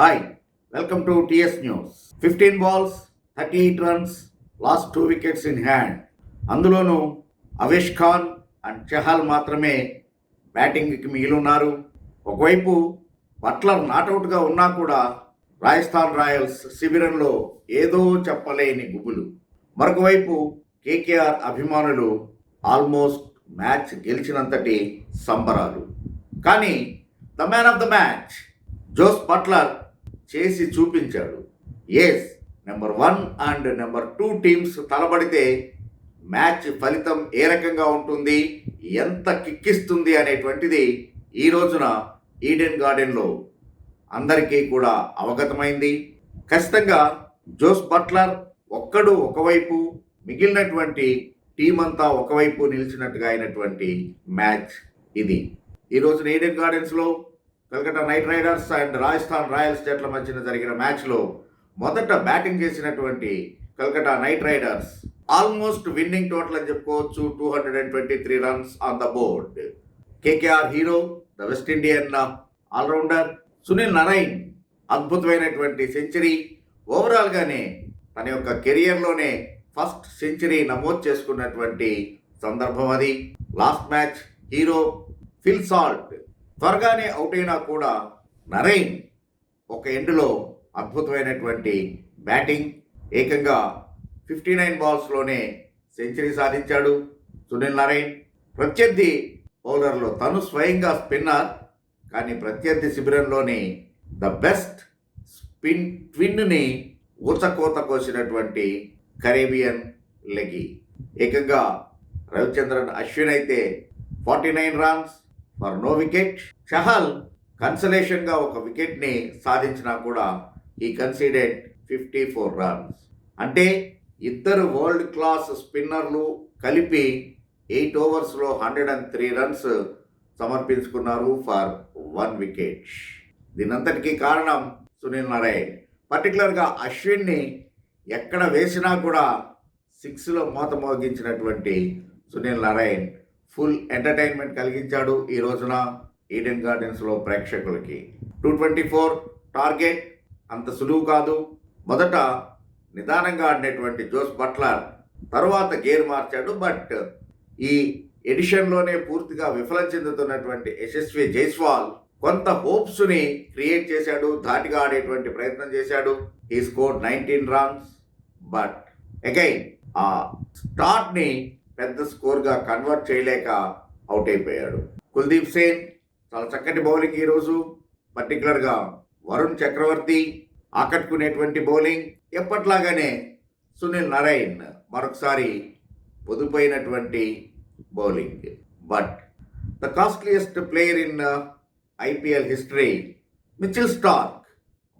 Hi welcome to TS news fifteen balls thirty eight runs last two wickets in hand అందులోనూ Avesh Khan and Chahal మాత్రమే బ్యాటింగ్కి మిగిలిన్నారు. ఒకవైపు Buttler నాటౌట్గా ఉన్నా కూడా Rajasthan Royals శిబిరంలో ఏదో చెప్పలేని గుబులు. మరొకవైపు కేకేఆర్ అభిమానులు ఆల్మోస్ట్ మ్యాచ్ గెలిచినంతటి సంబరాలు. కానీ the man of the match Jos Buttler చేసి చూపించాడు. As number one and number two teams తలబడితే match ఫలితం ఏ రకంగా ఉంటుంది ఎంత కిక్కిస్తుంది అనేటువంటిది ఈ రోజున ఈడెన్ గార్డెన్లో అందరికీ కూడా అవగతమైంది. ఖచ్చితంగా జోస్ బట్లర్ ఒక్కడు ఒకవైపు మిగిలినటువంటి టీం అంతా ఒకవైపు నిలిచినట్టుగా అయినటువంటి మ్యాచ్ ఇది. ఈ రోజున ఈడెన్ గార్డెన్స్లో Calcutta Knight Riders and Rajasthan Royals జట్ల మధ్యన జరిగిన మ్యాచ్లో మొదట బ్యాటింగ్ చేసినటువంటి Calcutta Knight Riders almost winning total అని చెప్పుకోవచ్చు two hundred and twenty three runs on the board KKR hero the West Indian all rounder Sunil Narine అద్భుతమైనటువంటి century. ఓవరాల్గానే తన యొక్క కెరియర్లోనే ఫస్ట్ సెంచరీ నమోదు చేసుకున్నటువంటి సందర్భం అది. Last match hero Phil Salt. త్వరగానే అవుట్ అయినా కూడా నరైన్ ఒక ఎండ్లో అద్భుతమైనటువంటి బ్యాటింగ్ ఏకంగా ఫిఫ్టీ నైన్ బాల్స్లోనే సెంచరీ సాధించాడు సునీల్ నారాయణ్ ప్రత్యర్థి బౌలర్లో తను స్వయంగా స్పిన్నర్ కానీ ప్రత్యర్థి శిబిరంలోని ద బెస్ట్ స్పిన్ ట్విన్ని ఊచకోత కోసినటువంటి కరేబియన్ లెగి ఏకంగా రవిచంద్రన్ అశ్విన్ అయితే forty nine runs for no wicket. Chahal కన్సలేషన్గా ఒక వికెట్ని సాధించినా కూడా ఈ కన్సీడెడ్ ఫిఫ్టీ ఫోర్ రన్స్ అంటే ఇద్దరు వరల్డ్ క్లాస్ స్పిన్నర్లు కలిపి ఎయిట్ ఓవర్స్లో హండ్రెడ్ అండ్ త్రీ రన్స్ సమర్పించుకున్నారు ఫర్ వన్ వికెట్ దీనంతటికీ కారణం సునీల్ నారాయణ్. పర్టికులర్గా అశ్విన్ని ఎక్కడ వేసినా కూడా సిక్స్లో మోత మోగించినటువంటి సునీల్ నారాయణ్ ఫుల్ ఎంటర్టైన్మెంట్ కలిగించాడు ఈ రోజున ఈడెన్ గార్డెన్స్లో ప్రేక్షకులకి. టూ ట్వంటీ ఫోర్ టార్గెట్ అంత సులువు కాదు. మొదట నిదానంగా ఆడినటువంటి జోస్ బట్లర్ తర్వాత గేర్ మార్చాడు బట్ ఈ ఎడిషన్లోనే పూర్తిగా విఫలం చెందుతున్నటువంటి యశస్వి జైస్వాల్ కొంత హోప్స్ని క్రియేట్ చేశాడు ధాటిగా ఆడేటువంటి ప్రయత్నం చేశాడు. ఈ score nineteen runs but again ఆ స్టార్ట్ని పెద్ద స్కోర్గా కన్వర్ట్ చేయలేక అవుట్ అయిపోయాడు. కుల్దీప్ సేన్ చాలా చక్కటి బౌలింగ్ ఈరోజు పర్టికులర్గా వరుణ్ చక్రవర్తి ఆకట్టుకునేటువంటి బౌలింగ్. ఎప్పట్లాగానే సునీల్ నారాయణ్ మరొకసారి పొదుపైనటువంటి bowling. But the costliest player in IPL history Mitchell Starc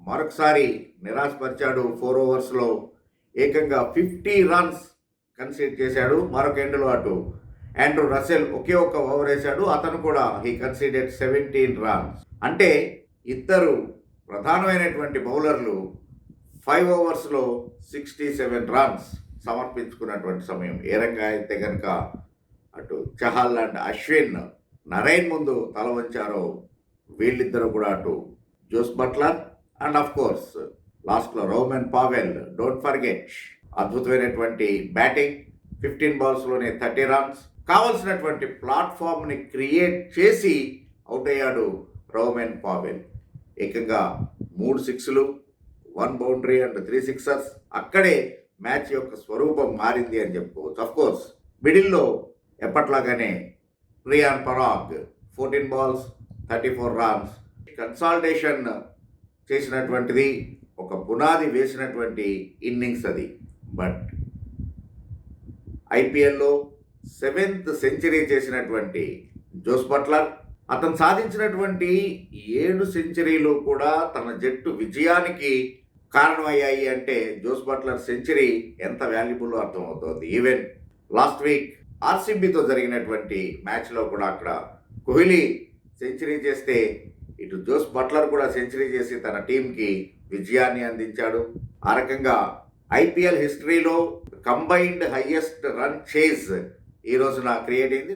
మరొకసారి నిరాశపరిచాడు. ఫోర్ ఓవర్స్లో ఏకంగా ఫిఫ్టీ రన్స్ కన్సీడ్ చేశాడు. మరొక ఎండ్లో అటు. ఆండ్రూ రసెల్ ఒకే ఒక్క ఓవర్ వేశాడు. అతను కూడా హీ కన్సీడెడ్ సెవెంటీన్ రన్స్. అంటే ఇద్దరు ప్రధానమైనటువంటి బౌలర్లు ఫైవ్ ఓవర్స్లో సిక్స్టీ సెవెన్ రన్స్ సమర్పించుకున్నటువంటి సమయం. ఏ రంగా అయితే కనుక అటు చహల్ అండ్ అశ్విన్ నరైన్ ముందు తల వంచారో వీళ్ళిద్దరూ కూడా అటు. Jos Buttler and of course లాస్ట్లో రోమన్ పావెల్. డోంట్ ఫర్గెట్ అద్భుతమైనటువంటి బ్యాటింగ్ ఫిఫ్టీన్ బాల్స్లోనే థర్టీ రన్స్ కావలసినటువంటి ప్లాట్ఫామ్ని క్రియేట్ చేసి అవుట్ అయ్యాడు రోమెన్ పావెల్. ఏకంగా మూడు సిక్స్లు one boundary and three sixers అక్కడే మ్యాచ్ యొక్క స్వరూపం మారింది అని చెప్పుకోవచ్చు. అఫ్కోర్స్ మిడిల్లో ఎప్పట్లాగానే Riyan Parag fourteen balls thirty four runs consultation చేసినటువంటిది ఒక పునాది వేసినటువంటి ఇన్నింగ్స్ అది. బట్ ఐపీఎల్లో సెవెంత్ సెంచరీ చేసినటువంటి జోస్ బట్లర్ అతను సాధించినటువంటి ఏడు సెంచరీలు కూడా తన జట్టు విజయానికి కారణమయ్యాయి అంటే జోస్ బట్లర్ సెంచరీ ఎంత వాల్యుబుల్ అర్థమవుతోంది. ఈవెన్ లాస్ట్ వీక్ ఆర్సీబీతో జరిగినటువంటి మ్యాచ్లో కూడా అక్కడ కోహ్లీ సెంచరీ చేస్తే ఇటు జోస్ బట్లర్ కూడా సెంచరీ చేసి తన టీంకి విజయాన్ని అందించాడు. ఆ రకంగా ఐపీఎల్ హిస్టరీలో కంబైన్డ్ హయ్యెస్ట్ రన్ చేజ్ ఈ రోజున క్రియేట్ అయింది.